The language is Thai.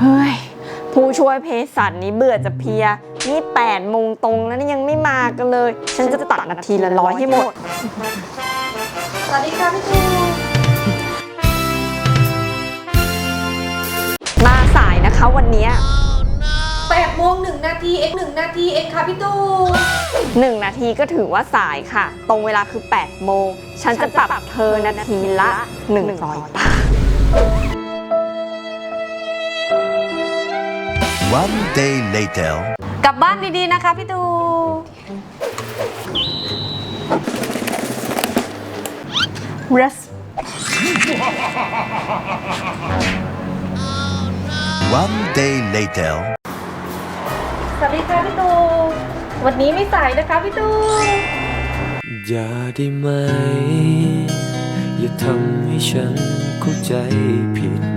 เฮ้ย ผู้ช่วยเภสัชนี้เบื่อจะเพลีย นี่แปดโมงตรงแล้วนี่ยังไม่มากันเลย ฉันจะตัดนาทีละร้อยให้หมด สวัสดีค่ะพี่ตูมาสายนะคะวันเนี้ยแปดโมงหนึ่งนาทีเองหนึ่งนาทีเองค่ะพี่ตูหนึ่งนาทีก็ถือว่าสายค่ะ ตรงเวลาคือ8โมง ฉันจะปรับเธอนาทีละ100บาท One day later. กลับบ้านดีๆนะคะพี่ตู rest One day later. สวัสดีค่ะพี่ตู วันนี้ไม่สายนะคะพี่ตู อย่าได้ไหม อย่าทำให้ฉันเข้าใจผิด